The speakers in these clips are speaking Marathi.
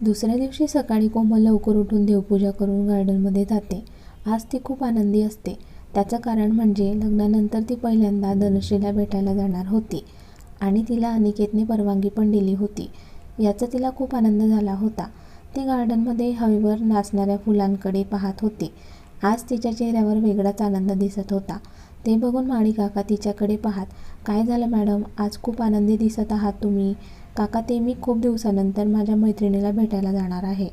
दुसऱ्या दिवशी सकाळी कोमल लवकर उठून देवपूजा करून गार्डनमध्ये जाते. आज ती खूप आनंदी असते. त्याचं कारण म्हणजे लग्नानंतर ती पहिल्यांदा धनश्रीला भेटायला जाणार होती आणि तिला अनिकेतने परवानगी पण दिली होती. याचा तिला खूप आनंद झाला होता. ती गार्डनमध्ये हवेवर नाचणाऱ्या फुलांकडे पाहत होती. आज तिच्या चेहऱ्यावर वेगळाच आनंद दिसत होता. ते बघून माळी काका तिच्याकडे पाहत काय झालं मॅडम? आज खूप आनंदी दिसत आहात तुम्ही. काका ते मी खूप दिवसानंतर माझ्या मैत्रिणीला भेटायला जाणार आहे.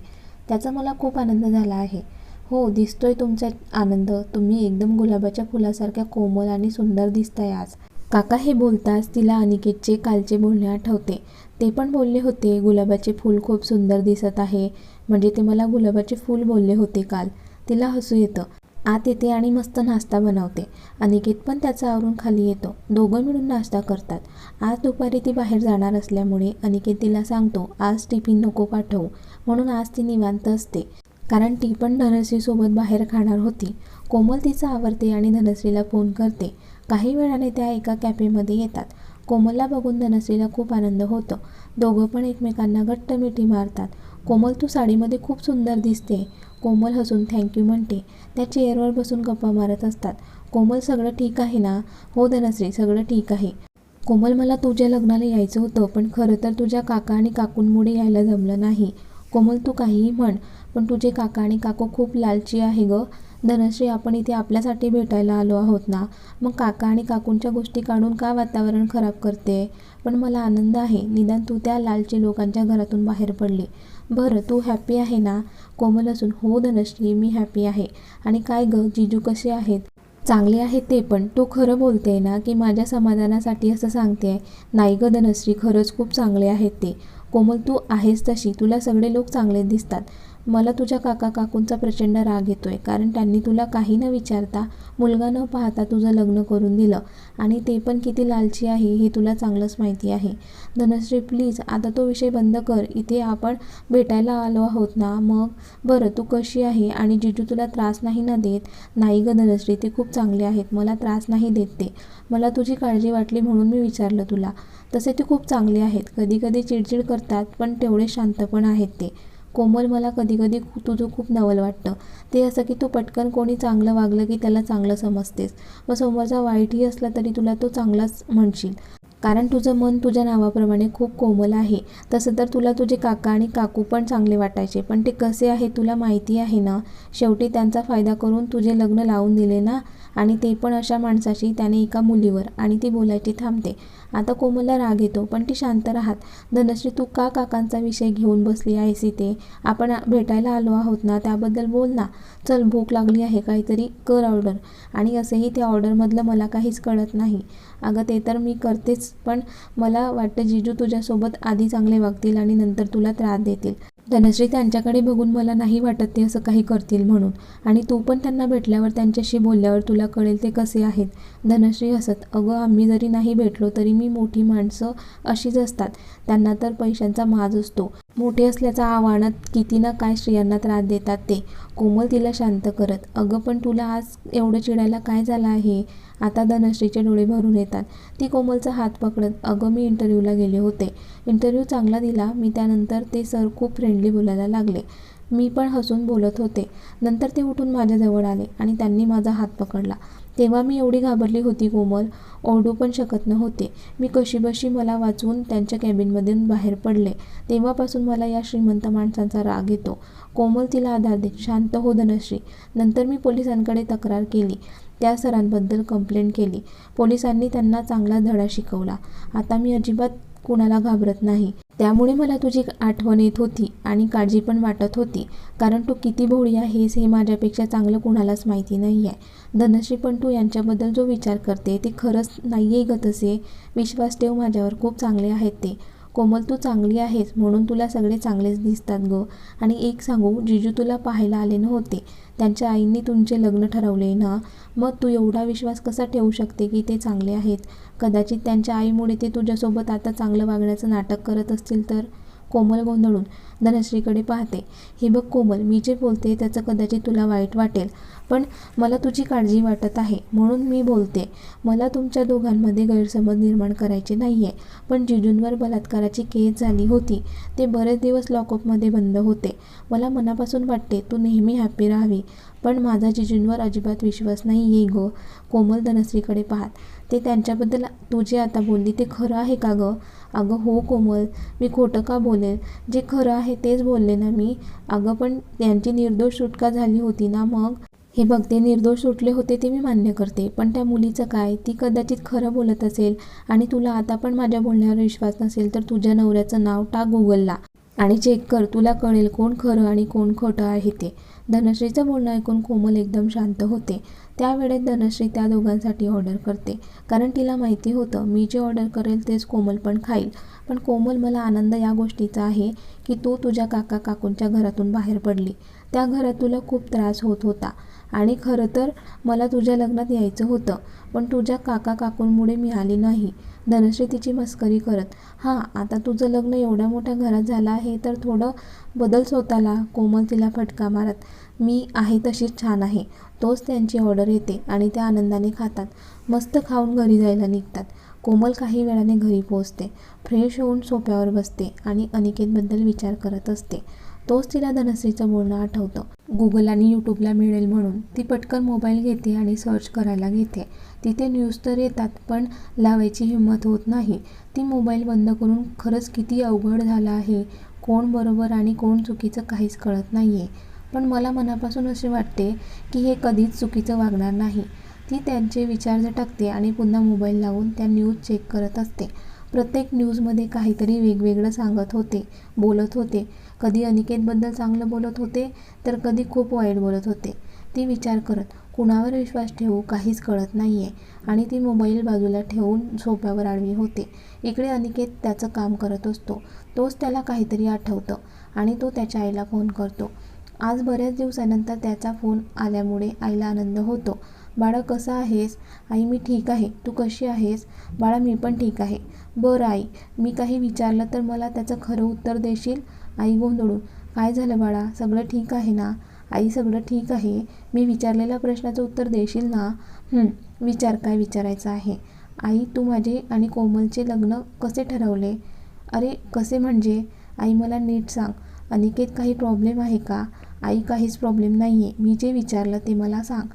त्याचा मला खूप आनंद झाला आहे. हो दिसतोय तुमचा आनंद. तुम्ही एकदम गुलाबाच्या फुलासारख्या कोमल आणि सुंदर दिसताय आज. काका हे बोलताच तिला अनिकेतचे कालचे बोलणे आठवते. ते पण बोलले होते गुलाबाचे फूल खूप सुंदर दिसत आहे. म्हणजे ते मला गुलाबाचे फूल बोलले होते काल. तिला हसू येतं. आत येते आणि मस्त नाश्ता बनवते. अनिकेत पण त्याचा आवरून खाली येतो. दोघं मिळून नाश्ता करतात. आज दुपारी ती बाहेर जाणार असल्यामुळे अनिकेत तिला सांगतो आज टिफिन नको पाठवू. म्हणून आज ती निवांत असते. कारण ती पण धनश्रीसोबत बाहेर खाणार होती. कोमल तिचं आवरते आणि धनश्रीला फोन करते. काही वेळाने त्या एका कॅफेमध्ये येतात. कोमलला बघून धनश्रीला खूप आनंद होतो. दोघं पण एकमेकांना घट्ट मिठी मारतात. कोमल तू साडीमध्ये खूप सुंदर दिसते. कोमल हसून थँक्यू म्हणते. त्या चेअरवर बसून गप्पा मारत असतात. कोमल सगळं ठीक आहे ना? हो धनश्री सगळं ठीक आहे. कोमल मला तुझ्या लग्नाला यायचं होतं पण खरं तर तुझ्या काका आणि काकूंमुळे यायला जमलं नाही. कोमल तू काहीही म्हण पण तुझे काका आणि काकू खूप लालची आहे ग. धनश्री आपण इथे आपल्यासाठी भेटायला आलो आहोत ना? मग काका आणि काकूंच्या गोष्टी काढून का वातावरण खराब करते? पण मला आनंद आहे. निदान तू त्या लालची लोकांच्या घरातून बाहेर पडली. बरं तू हॅपी आहे ना? कोमल असून हो धनश्री मी हॅपी आहे. आणि काय ग जिजू कसे आहेत? चांगले आहेत ते पण. तू खरं बोलते ना की माझ्या समाधानासाठी असं सांगते आहे नाही ग धनश्री खरंच खूप चांगले आहेत ते. कोमल तू आहेस तशी. तुला सगळे लोक चांगले दिसतात. मला तुझ्या काका काकूंचा प्रचंड राग येतो आहे कारण त्यांनी तुला काही न विचारता मुलगा न पाहता तुझं लग्न करून दिलं आणि ते पण किती लालची आहे हे तुला चांगलंच माहिती आहे. धनश्री प्लीज आता तो विषय बंद कर इथे आपण भेटायला आलो आहोत ना? मग? बरं तू कशी आहे? आणि जिजू तुला त्रास नाही ना देत? नाही ग धनश्री ते खूप चांगले आहेत. मला त्रास नाही देत ते. मला तुझी काळजी वाटली म्हणून मी विचारलं तुला. तसे ते खूप चांगले आहेत. कधी कधी चिडचिड करतात पण तेवढे शांत पण आहेत ते. कोमल मला कधी कधी तुझं खूप नवल वाटतं. ते असं की तू पटकन कोणी चांगलं वागलं की त्याला चांगलं समजतेस. मग समोरचा वाईटही असला तरी तुला तो चांगलाच म्हणशील. कारण तुझं मन तुझ्या नावाप्रमाणे खूप कोमल आहे. तसं तर तुला तुझे काका आणि काकू पण चांगले वाटायचे. पण ते कसे आहे तुला माहिती आहे ना? शेवटी त्यांचा फायदा करून तुझे लग्न लावून दिले ना? आणि ते पण अशा माणसाशी त्याने एका मुलीवर आणि ती बोलायची थांबते. आता कोमलला राग येतो पण ती शांत राहत. धनश्री तू का काकांचा विषय घेऊन बसली आहेस इथे? आपण भेटायला आलो आहोत ना त्याबद्दल बोल ना. चल भूक लागली आहे काहीतरी कर ऑर्डर. आणि असंही त्या ऑर्डरमधलं मला काहीच कळत नाही. अगं ते तर मी करतेच पण मला वाटतं जिजू तुझ्यासोबत आधी चांगले वागतील आणि नंतर तुला त्रास देतील. धनश्री त्यांच्याकडे बघून मला नाही वाटत ते असं काही करतील म्हणून. आणि तू पण त्यांना भेटल्यावर त्यांच्याशी बोलल्यावर तुला कळेल ते कसे आहेत. धनश्री हसत अगं आम्ही जरी नाही भेटलो तरी मी मोठी माणसं अशीच असतात. त्यांना तर पैशांचा माज असतो. मोठे असल्याचा आव्हानात किती ना काय स्त्रियांना त्रास देतात ते. कोमल तिला शांत करत अगं पण तुला आज एवढं चिडायला काय झालं आहे? आता धनश्रीचे डोळे भरून येतात. ती कोमलचा हात पकडत अगं मी इंटरव्ह्यूला गेले होते. इंटरव्ह्यू चांगला दिला. मी त्यानंतर ते सर खूप फ्रेंडली बोलायला लागले. मी पण हसून बोलत होते. नंतर ते उठून माझ्याजवळ आले आणि त्यांनी माझा हात पकडला. तेव्हा मी एवढी घाबरली होती कोमल. ओरडू पण शकत नव्हते. मी कशीबशी मला वाचवून त्यांच्या कॅबिनमधून बाहेर पडले. तेव्हापासून मला या श्रीमंत माणसांचा राग येतो. कोमल तिला आधार दे शांत हो धनश्री. नंतर मी पोलिसांकडे तक्रार केली. त्या सरांबद्दल कंप्लेंट केली. पोलिसांनी त्यांना चांगला धडा शिकवला. आता मी अजिबात कुणाला घाबरत नाही. त्यामुळे मला तुझी आठवण येत होती आणि काळजी पण वाटत होती. कारण तू किती भोळी आहेस हे माझ्यापेक्षा चांगलं कुणालाच माहिती नाही आहे धनश्री पण तू यांच्याबद्दल जो विचार करते ते खरंच नाही आहे ग तसे. विश्वास ठेव माझ्यावर खूप चांगले आहेत ते. कोमल तू चांगली आहेस म्हणून तुला सगळे चांगलेच दिसतात ग. आणि एक सांगू जिजू तुला पाहायला आले नव्हते. त्यांच्या आईंनी तुमचे लग्न ठरवले ना? मग तू एवढा विश्वास कसा ठेवू शकते की ते चांगले आहेत? कदाचित त्यांच्या आईमुळे ते तुझ्यासोबत आता चांगलं वागण्याचं नाटक करत असतील तर? कोमल गोंधळून धनश्रीकडे पाहते. हे बघ कोमल मी जे बोलते त्याचं कदाचित तुला वाईट वाटेल पण मला तुझी काळजी वाटत आहे म्हणून मी बोलते. मला तुमच्या दोघांमध्ये गैरसमज निर्माण करायचे नाही आहे पण जिजूंवर बलात्काराची केस झाली होती. ते बरेच दिवस लॉकअपमध्ये बंद होते. मला मनापासून वाटते तू नेहमी हॅपी राहावी पण माझा जिजूंवर अजिबात विश्वास नाही आहे गं कोमल धनश्रीकडे पाहत. ते त्यांच्याबद्दल तू जे आता बोलली ते खरं आहे का गं? अगं हो कोमल मी खोटं का बोलेल जे खरं आहे तेच बोलले ना मी. अगं पण त्यांची निर्दोष सुटका झाली होती ना मग? हे बघ ते निर्दोष सुटले होते ते मी मान्य करते. पण त्या मुलीचं काय? ती कदाचित खरं बोलत असेल आणि तुला आता पण माझ्या बोलण्यावर विश्वास नसेल तर तुझ्या नवऱ्याचं नाव टाक गुगलला आणि चेक कर तुला कळेल कोण खरं आणि कोण खोटं आहे ते. धनश्रीचं बोलणं ऐकून कोमल एकदम शांत होते. त्यावेळेत धनश्री त्या दोघांसाठी ऑर्डर करते. कारण तिला माहिती होतं मी जे ऑर्डर करेल तेच कोमल पण खाईल. पण कोमल मला आनंद या गोष्टीचा आहे की तू तुझ्या काका काकूंच्या घरातून बाहेर पडली. त्या घरात तुला खूप त्रास होत होता. आणि खरं तर मला तुझ्या लग्नात यायचं होतं पण तुझ्या काका काकूंमुळे मिळाली नाही. धनश्री तिची मस्करी करत हां आता तुझं लग्न एवढ्या मोठ्या घरात झालं आहे तर थोडं बदल स्वतःला कोमल तिला फटका मारत. मी आहे तशीच छान आहे. तोच त्यांची ऑर्डर येते आणि त्या आनंदाने खातात. मस्त खाऊन घरी जायला निघतात. कोमल काही वेळाने घरी पोहोचते. फ्रेश होऊन सोप्यावर बसते आणि अनिकेतबद्दल विचार करत असते. तोच तिला धनश्रीचं बोलणं आठवतं. गुगल आणि यूट्यूबला मिळेल म्हणून ती पटकन मोबाईल घेते आणि सर्च करायला घेते. तिथे न्यूज तर येतात पण लावायची हिंमत होत नाही. ती मोबाईल बंद करून खरंच किती अवघड झालं आहे कोण बरोबर आणि कोण चुकीचं काहीच कळत नाही आहे पण मला मनापासून असे वाटते की हे कधीच चुकीचं वागणार नाही. ती त्यांचे विचार झटकते आणि पुन्हा मोबाईल लावून त्या न्यूज चेक करत असते. प्रत्येक न्यूजमध्ये काहीतरी वेगवेगळं सांगत होते बोलत होते. कधी अनिकेतबद्दल चांगलं बोलत होते तर कधी खूप वाईट बोलत होते. ती विचार करत कुणावर विश्वास ठेवू काहीच कळत नाही आहे आणि ती मोबाईल बाजूला ठेवून सोप्यावर आडवी होते. इकडे अनिकेत त्याचं काम करत असतो. तोच त्याला काहीतरी आठवतं आणि तो त्याच्या आईला फोन करतो. आज बऱ्याच दिवसानंतर त्याचा फोन आल्यामुळे आईला आनंद होतो. बाळा कसं आहेस? आई मी ठीक आहे. तू कशी आहेस? बाळा मी पण ठीक आहे. बरं आई मी काही विचारलं तर मला त्याचं खरं उत्तर देशील? आई गोंधळून काय झालं बाळा? सगळं ठीक आहे ना? आई सगळं ठीक आहे? मी विचारलेल्या प्रश्नाचं उत्तर देशील ना? विचार काय विचारायचं आहे? आई तू माझे आणि कोमलचे लग्न कसे ठरवले? अरे कसे म्हणजे? आई मला नीट सांग. अनिकेत काही प्रॉब्लेम आहे का? आई काहीच प्रॉब्लेम नाही आहे मी जे विचारलं ते मला सांग.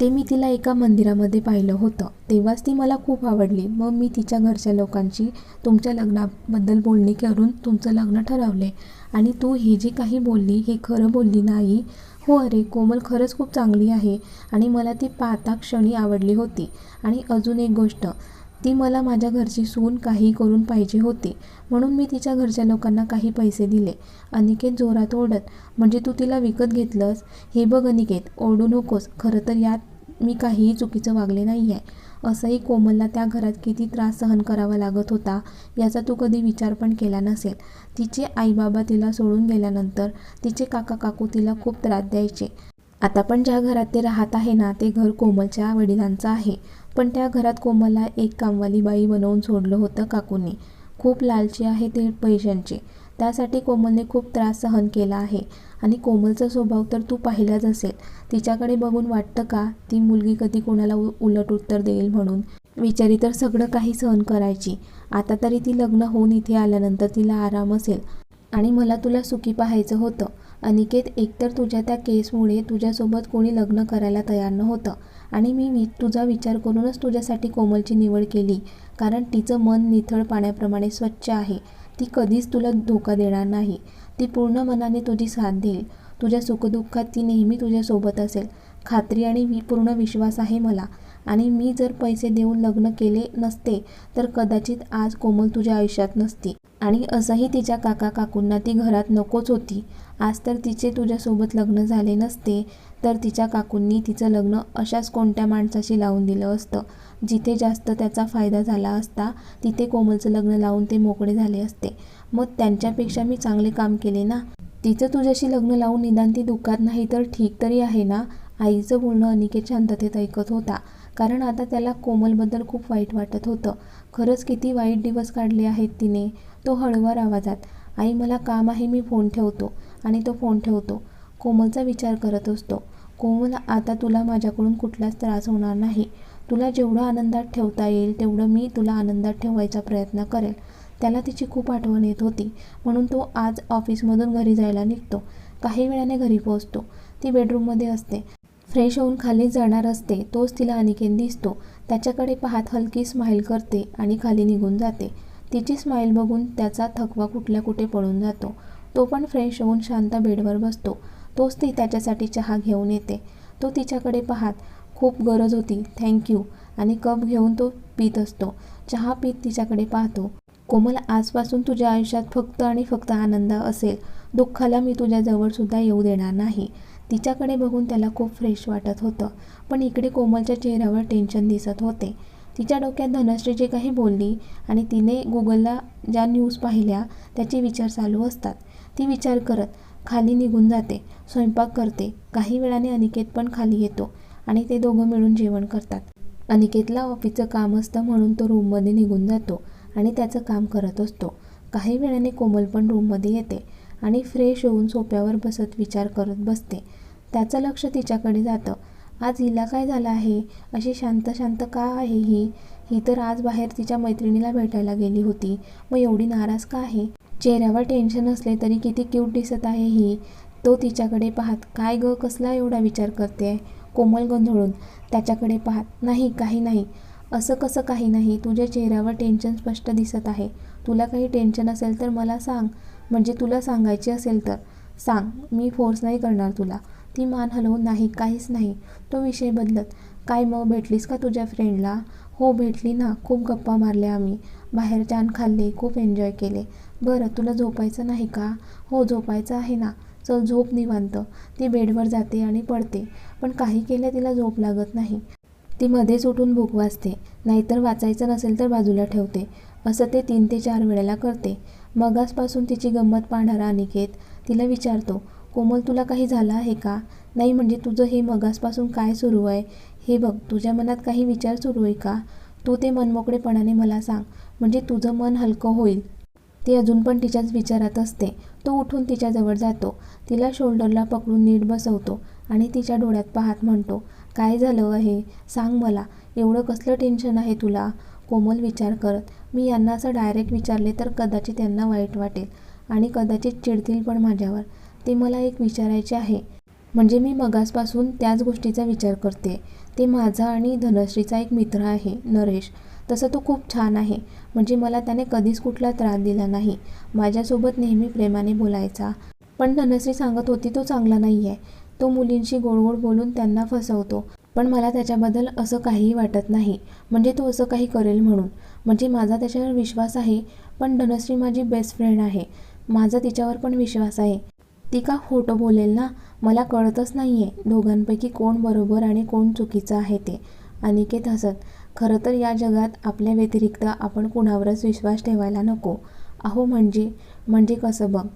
ते मी तिला एका मंदिरामध्ये पाहिलं होतं. तेव्हाच ती मला खूप आवडली. मग मी तिच्या घरच्या लोकांशी तुमच्या लग्नाबद्दल बोलणी करून तुमचं लग्न ठरवले. आणि तू हे जे काही बोलली हे खरं बोलली नाही. हो अरे कोमल खरंच खूप चांगली आहे आणि मला ती पाहता क्षणी आवडली होती. आणि अजून एक गोष्ट ती मला माझ्या घरची सून काही करून पाहिजे होती. म्हणून मी तिच्या घरच्या लोकांना काही पैसे दिले. अनिकेत जोरात ओढत म्हणजे तू तिला विकत घेतलंस? हे बघ अनिकेत ओढू नकोस. खरं तर यात मी काहीही चुकीचं वागले नाही आहे असंही कोमलला त्या घरात किती त्रास सहन करावा लागत होता याचा तू कधी विचार पण केला नसेल. तिचे आईबाबा तिला सोडून गेल्यानंतर तिचे काका काकू तिला खूप त्रास द्यायचे. आता पण ज्या घरात ते राहत आहे ना ते घर कोमलच्या वडिलांचं आहे. पण त्या घरात कोमलला एक कामवाली बाई बनवून सोडलं होतं काकूंनी. खूप लालची आहे ते पैशांचे. त्यासाठी कोमलने खूप त्रास सहन केला आहे. आणि कोमलचा स्वभाव तर तू पाहिलाच असेल. तिच्याकडे बघून वाटतं का ती मुलगी कधी कोणाला उ उलट उत्तर देईल म्हणून? विचारी तर सगळं काही सहन करायची. आता तरी ती लग्न होऊन इथे आल्यानंतर तिला आराम असेल. आणि मला तुला सुखी पाहायचं होतं. अनिकेत एकतर तुझ्या त्या केसमुळे तुझ्यासोबत कोणी लग्न करायला तयार नव्हतं. आणि मी वि तुझा विचार करूनच तुझ्यासाठी कोमलची निवड केली. कारण तिचं मन निथळ पाण्याप्रमाणे स्वच्छ आहे. ती कधीच तुला धोका देणार नाही. ती पूर्ण मनाने तुझी साथ देईल. तुझ्या सुखदुःखात ती नेहमी तुझ्यासोबत असेल. खात्री आणि वि पूर्ण विश्वास आहे मला. आणि मी जर पैसे देऊन लग्न केले नसते तर कदाचित आज कोमल तुझ्या आयुष्यात नसती. आणि असंही तिच्या काका काकूंना ती घरात नकोच होती. आज तर तिचे तुझ्यासोबत लग्न झाले नसते तर तिच्या काकूंनी तिचं लग्न अशाच कोणत्या माणसाशी लावून दिलं असतं? जिथे जास्त त्याचा फायदा झाला असता तिथे कोमलचं लग्न लावून ते मोकळे झाले असते. मग त्यांच्यापेक्षा मी चांगले काम केले ना? तिचं तुझ्याशी लग्न लावून निदान ती दुःखात नाही तर ठीक तरी आहे ना? आईचं बोलणं अनिकेत शांततेत ऐकत होता. कारण आता त्याला कोमलबद्दल खूप वाईट वाटत होतं. खरंच किती वाईट दिवस काढले आहेत तिने. तो हळुवार आवाजात आई मला काम आहे मी फोन ठेवतो. आणि तो फोन ठेवतो. कोमलचा विचार करत असतो. कोमल आता तुला माझ्याकडून कुठलाच त्रास होणार नाही. तुला जेवढं आनंदात ठेवता येईल तेवढं मी तुला आनंदात ठेवायचा प्रयत्न करेल. त्याला तिची खूप आठवण येत होती. म्हणून तो आज ऑफिसमधून घरी जायला निघतो. काही वेळाने घरी पोहोचतो. ती बेडरूममध्ये असते. फ्रेश होऊन खाली जाणार असते. तोच तिला अनिकेत दिसतो. त्याच्याकडे पाहत हलकी स्माईल करते आणि खाली निघून जाते. तिची स्माईल बघून त्याचा थकवा कुठल्या कुठे पळून जातो. तो पण फ्रेश होऊन शांत बेडवर बसतो. तोच ती त्याच्यासाठी चहा घेऊन येते. तो तिच्याकडे पाहत खूप गरज होती. थँक्यू आणि कप घेऊन तो पित असतो. चहा पीत तिच्याकडे पाहतो. कोमल आजपासून तुझ्या आयुष्यात फक्त आणि फक्त आनंद असेल. दुःखाला मी तुझ्याजवळसुद्धा येऊ देणार नाही. तिच्याकडे बघून त्याला खूप फ्रेश वाटत होतं. पण इकडे कोमलच्या चेहऱ्यावर टेन्शन दिसत होते. तिच्या डोक्यात धनश्री जे काही बोलली आणि तिने गुगलला ज्या न्यूज पाहिल्या त्याचे विचार चालू असतात. ती विचार करत खाली निघून जाते. स्वयंपाक करते. काही वेळाने अनिकेत पण खाली येतो. आणि ते दोघं मिळून जेवण करतात. अनिकेतला ऑफिसचं काम असतं म्हणून तो रूममध्ये निघून जातो आणि त्याचं काम करत असतो. काही वेळाने कोमल पण रूममध्ये येते आणि फ्रेश होऊन सोप्यावर बसत विचार करत बसते. त्याचं लक्ष तिच्याकडे जातं. आज हिला काय झालं आहे? अशी शांत शांत का आहे ही? ही तर आज बाहेर तिच्या मैत्रिणीला भेटायला गेली होती. मग एवढी नाराज का आहे? चेहऱ्यावर टेन्शन असले तरी किती क्यूट दिसत आहे ही? तो तिच्याकडे पाहत काय ग कसला एवढा विचार करते कोमल गोंधळून त्याच्याकडे पाहत नाही काही नाही. असं कसं काही नाही? तुझ्या चेहऱ्यावर टेन्शन स्पष्ट दिसत आहे. तुला काही टेन्शन असेल तर मला सांग. म्हणजे तुला सांगायचे असेल तर. सांग. मी फोर्स नाही करणार तुला. ती मान हलवून नाही काहीच नाही. तो विषय बदलत. काय मग भेटलीस का तुझ्या फ्रेंडला हो भेटली ना. खूप गप्पा मारल्या आम्ही. बाहेर छान खाल्ले खूप एन्जॉय केले. बरं तुला झोपायचं नाही का? हो झोपायचं आहे ना. तर झोप निवांत. ती बेडवर जाते आणि पडते पण काही केल्या तिला झोप लागत नाही. ती मध्येच उठून भूक वाचते नाहीतर वाचायचं नसेल तर बाजूला ठेवते. असं ते तीन ते चार वेळेला करते. मगासपासून तिची गंमत पाहणारा अनिकेत तिला विचारतो कोमल तुला काही झालं आहे का? नाही म्हणजे तुझं हे मगासपासून काय सुरू आहे? हे बघ तुझ्या मनात काही विचार सुरू आहे का? तू ते मनमोकळेपणाने मला सांग म्हणजे तुझं मन हलकं होईल. ती अजून पण तिच्याच विचारात असते. तो उठून तिच्याजवळ जातो. तिला शोल्डरला पकडून नीट बसवतो आणि तिच्या डोळ्यात पाहत म्हणतो काय झालं आहे? सांग मला. एवढं कसलं टेन्शन आहे तुला? कोमल विचार करत मी यांना असं डायरेक्ट विचारले तर कदाचित त्यांना वाईट वाटेल आणि कदाचित चिडतील पण माझ्यावर. ते मला एक विचारायचे आहे. म्हणजे मी मगासपासून त्याच गोष्टीचा विचार करते. ते माझा आणि धनश्रीचा एक मित्र आहे नरेश. तसं तो खूप छान आहे. म्हणजे मला त्याने कधीच कुठला त्रास दिला नाही. माझ्यासोबत नेहमी प्रेमाने बोलायचा. पण धनश्री सांगत होती तो चांगला नाही आहे तो मुलींशी गोड गोड बोलून त्यांना फसवतो. पण मला त्याच्याबद्दल असं काहीही वाटत नाही. म्हणजे तो असं काही करेल म्हणून. म्हणजे माझा त्याच्यावर विश्वास आहे पण धनश्री माझी बेस्ट फ्रेंड आहे. माझा तिच्यावर पण विश्वास आहे. ती का खोटं बोलेल ना? मला कळतच नाही आहे दोघांपैकी कोण बरोबर आणि कोण चुकीचं आहे ते. अनिकेत हसत खरं तर या जगात आपल्या व्यतिरिक्त आपण कुणावरच विश्वास ठेवायला नको. अहो म्हणजे म्हणजे कसं बघ?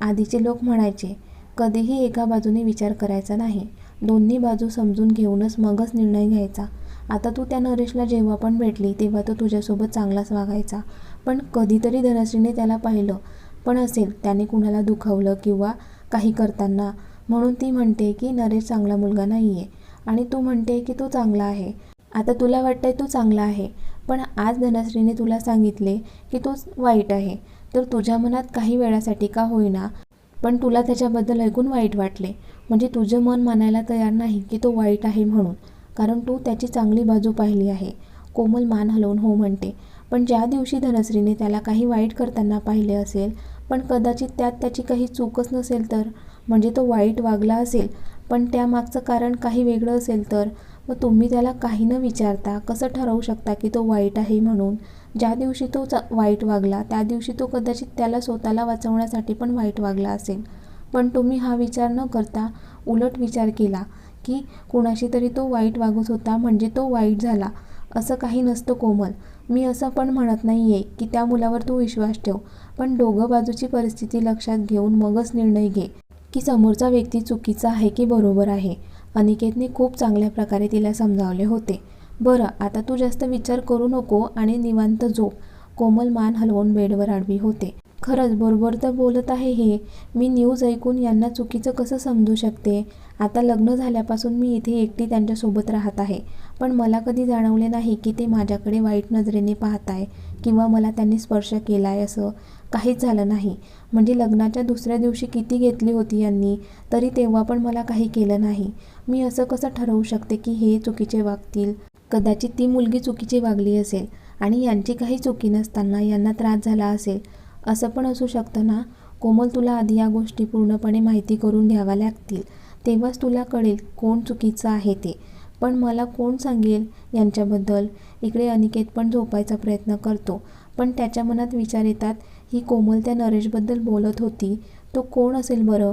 आधीचे लोक म्हणायचे कधीही एका बाजूने विचार करायचा नाही. दोन्ही बाजू समजून घेऊनच मगच निर्णय घ्यायचा. आता तू त्या नरेशला जेव्हा पण भेटली तेव्हा तो तुझ्यासोबत चांगलाच वागायचा. पण कधीतरी धनश्रीने त्याला पाहिलं. पण असेल त्याने कुणाला दुखावलं किंवा काही करताना. म्हणून ती म्हणते की नरेश चांगला मुलगा नाही आहे आणि तू म्हणते की तो चांगला आहे. आता तुला वाटतंय तो चांगला आहे पण आज धनश्रीने तुला सांगितले की तो वाईट आहे. तर तुझ्या मनात काही वेळासाठी का होईना पण तुला त्याच्याबद्दल ऐकून वाईट वाटले. म्हणजे तुझं मन मानायला तयार नाही की तो वाईट आहे म्हणून कारण तू त्याची चांगली बाजू पाहिली आहे. कोमल मान हलवून हो म्हणते. पण ज्या दिवशी धनश्रीने त्याला काही वाईट करताना पाहिले असेल पण कदाचित त्यात त्याची काही चूकच नसेल तर म्हणजे तो वाईट वागला असेल पण त्यामागचं कारण काही वेगळं असेल तर मग तुम्ही त्याला काही न विचारता कसं ठरवू शकता की तो वाईट आहे म्हणून? ज्या दिवशी तो चा वाईट वागला त्या दिवशी तो कदाचित त्याला स्वतःला वाचवण्यासाठी पण वाईट वागला असेल. पण तुम्ही हा विचार न करता उलट विचार केला की कुणाशी तरी तो वाईट वागत होता म्हणजे तो वाईट झाला. असं काही नसतं कोमल. मी असं पण म्हणत नाही आहे की त्या मुलावर तू विश्वास ठेव. पण दोघं बाजूची परिस्थिती लक्षात घेऊन मगच निर्णय घे की समोरचा व्यक्ती चुकीचा आहे की बरोबर आहे. अनिकेतने खूप चांगल्या प्रकारे तिला समजावले होते. बरं आता तू जास्त विचार करू नको आणि निवांत झोप कोमल मान हलवून बेडवर आडवी होते. खरंच बरोबर तर बोलत आहे हे. मी न्यूज ऐकून यांना चुकीचं कसं समजू शकते? आता लग्न झाल्यापासून मी इथे एकटी त्यांच्यासोबत राहत आहे. पण मला कधी जाणवले नाही की ते माझ्याकडे वाईट नजरेने पाहत आहे किंवा मला त्यांनी स्पर्श केला आहे असं. काहीच झालं नाही. म्हणजे लग्नाच्या दुसऱ्या दिवशी किती घेतली होती यांनी तरी तेव्हा पण मला काही केलं नाही. मी असं कसं ठरवू शकते की हे चुकीचे वागतील? कदाचित ती मुलगी चुकीची वागली असेल आणि यांची काही चुकी नसताना यांना त्रास झाला असेल. असं पण असू शकतं ना? कोमल तुला आधी या गोष्टी पूर्णपणे माहिती करून घ्याव्या लागतील. तेव्हाच तुला कळेल कोण चुकीचं आहे ते. पण मला कोण सांगेल यांच्याबद्दल? इकडे अनिकेत पण झोपायचा प्रयत्न करतो. पण त्याच्या मनात विचार येतात ही कोमल त्या नरेशबद्दल बोलत होती. तो कोण असेल बरं?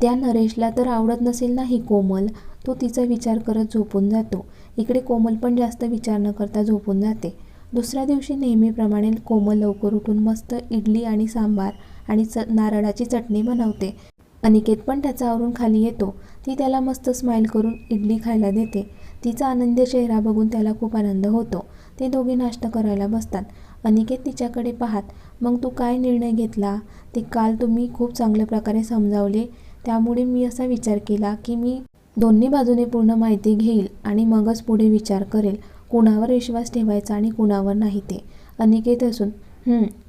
त्या नरेशला तर आवडत नसेल ना ही कोमल? तो तिचा विचार करत झोपून जातो. इकडे कोमल पण जास्त विचार न करता झोपून जाते. दुसऱ्या दिवशी नेहमीप्रमाणे कोमल लवकर उठून मस्त इडली आणि सांबार आणि च नारळाची चटणी बनवते. अनिकेत पण त्याचा आवरून खाली येतो. ती त्याला मस्त स्माईल करून इडली खायला देते. तिचा आनंद चेहरा बघून त्याला खूप आनंद होतो. ते दोघे नाश्ता करायला बसतात. अनिकेत तिच्याकडे पाहत मग तू काय निर्णय घेतला? ते काल तुम्ही खूप चांगल्या प्रकारे समजावले. त्यामुळे मी असा विचार केला की मी दोन्ही बाजूने पूर्ण माहिती घेईल आणि मगच पुढे विचार करेल. कुणावर विश्वास ठेवायचा आणि कुणावर नाही ते. अनिकेत असून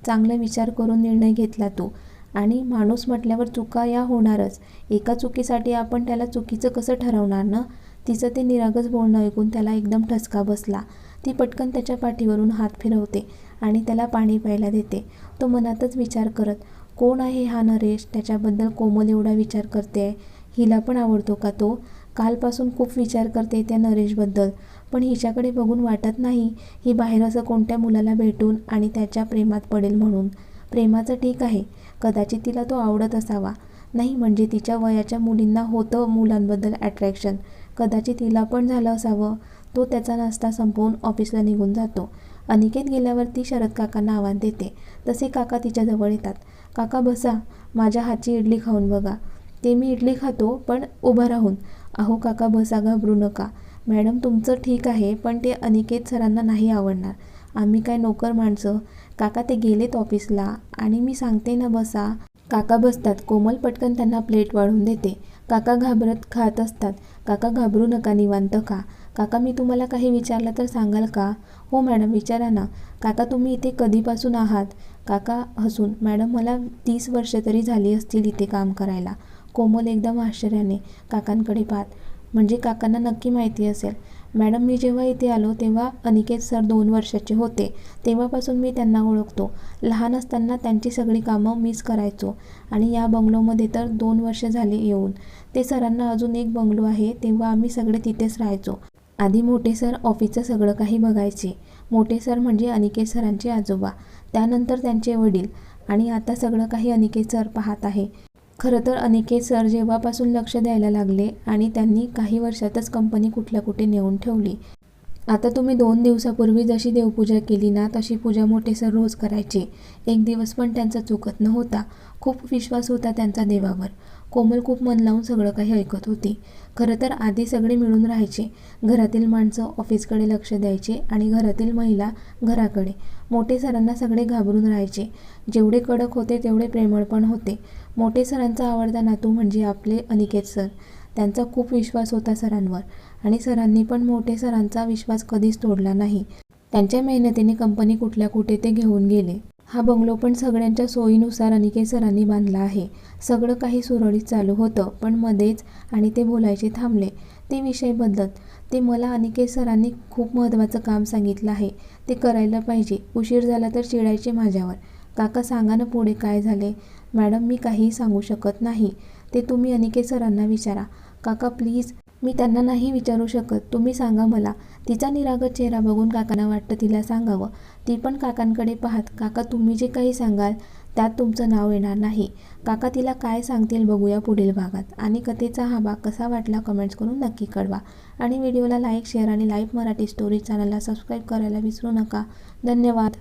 चांगला विचार करून निर्णय घेतला तू. आणि माणूस म्हटल्यावर चुका या होणारच. एका चुकीसाठी आपण त्याला चुकीचं कसं ठरवणार ना? तिचं ते निरागस बोलणं ऐकून त्याला एकदम ठसका बसला. ती पटकन त्याच्या पाठीवरून हात फिरवते आणि त्याला पाणी प्यायला देते. तो मनातच विचार करत कोण आहे हा नरेश? त्याच्याबद्दल कोमल एवढा विचार करते आहे हिला पण आवडतो का तो? कालपासून खूप विचार करते त्या नरेशबद्दल. पण हिच्याकडे बघून वाटत नाही ही बाहेर असं कोणत्या मुलाला भेटून आणि त्याच्या प्रेमात पडेल म्हणून. प्रेमाचं ठीक आहे. कदाचित तिला तो आवडत असावा. नाही म्हणजे तिच्या वयाच्या मुलींना होतं मुलांबद्दल अट्रॅक्शन कदाचित तिला पण झालं असावं. तो त्याचा नाश्ता संपवून ऑफिसला निघून जातो. अनिकेत गेल्यावर ती शरद काकांना आव्हान देते. तसे काका तिच्याजवळ येतात. काका बसा माझ्या हातची इडली खाऊन बघा. ते मी इडली खातो पण उभं राहून. अहो काका बसा घाबरू नका. मॅडम तुमचं ठीक आहे पण ते अनिकेत सरांना नाही आवडणार. आम्ही काय नोकर माणसं. काका ते गेलेत ऑफिसला आणि मी सांगते ना बसा. काका बसतात. कोमल पटकन त्यांना प्लेट वाढून देते. काका घाबरत खात असतात. काका घाबरू नका निवांत खा. काका मी तुम्हाला काही विचारलं तर सांगाल का? हो मॅडम विचारा ना. काका तुम्ही इथे कधीपासून आहात? काका हसून मॅडम मला तीस वर्षे तरी झाली असतील इथे काम करायला. कोमल एकदम आश्चर्याने काकांकडे पाहत म्हणजे काकांना नक्की माहिती असेल. मॅडम मी जेव्हा इथे आलो तेव्हा अनिकेत सर दोन वर्षाचे होते. तेव्हापासून मी त्यांना ओळखतो. लहान असताना त्यांची सगळी कामं मीच करायचो. आणि या बंगलोमध्ये तर दोन वर्ष झाले येऊन. ते सरांना अजून एक बंगलो आहे तेव्हा आम्ही सगळे तिथेच राहायचो. आधी मोठे सर ऑफिसचं सगळं काही बघायचे. मोठे सर म्हणजे अनिकेत सरांचे आजोबा. त्यानंतर त्यांचे वडील. आणि आता सगळं काही अनिकेत सर पाहत आहे. खरं तर अनिकेत सर जेव्हापासून लक्ष द्यायला लागले आणि त्यांनी काही वर्षातच कंपनी कुठल्या कुठे नेऊन ठेवली. आता तुम्ही दोन दिवसापूर्वी जशी देवपूजा केली ना तशी पूजा मोठे सर रोज करायचे. एक दिवस पण त्यांचा चुकत नव्हता. खूप विश्वास होता त्यांचा देवावर. कोमल खूप मन लावून सगळं काही ऐकत होती. खरं तर आधी सगळे मिळून राहायचे. घरातील माणसं ऑफिसकडे लक्ष द्यायचे आणि घरातील महिला घराकडे. मोठे सरांना सगळे घाबरून राहायचे. जेवढे कडक होते तेवढे प्रेमळ पण होते. मोठे सरांचा आवडता नातू म्हणजे आपले अनिकेत सर. त्यांचा खूप विश्वास होता सरांवर. आणि सरांनी पण मोठे सरांचा विश्वास कधीच तोडला नाही. त्यांच्या मेहनतीने कंपनी कुठल्या कुठे ते घेऊन गेले. हा बंगलो पण सगळ्यांच्या सोयीनुसार अनिकेत सरांनी बांधला आहे. सगळं काही सुरळीत चालू होतं पण मध्येच आणि ते बोलायचे थांबले. ते विषय बदलत. ते मला अनिकेत सरांनी खूप महत्त्वाचं काम सांगितलं आहे. ते करायला पाहिजे. उशीर झाला तर चिडायचे माझ्यावर. काका सांगा ना पुढे काय झाले? मॅडम मी काहीही सांगू शकत नाही. ते तुम्ही अनिकेत सरांना विचारा. काका प्लीज. मी त्यांना नाही विचारू शकत. तुम्ही सांगा मला. तिचा निरागत चेहरा बघून काकांना वाटतं तिला सांगावं. ती पण काकांकडे पाहत काका तुम्ही जे काही सांगाल त्यात तुमचं नाव येणार नाही. काका तिला काय सांगतील बघूया पुढील भागात. आणि कथेचा हा भाग कसा वाटला कमेंट्स करून नक्की कळवा. आणि व्हिडिओला लाईक शेअर आणि लाईव्ह मराठी स्टोरी चॅनलला सबस्क्राईब करायला विसरू नका. धन्यवाद.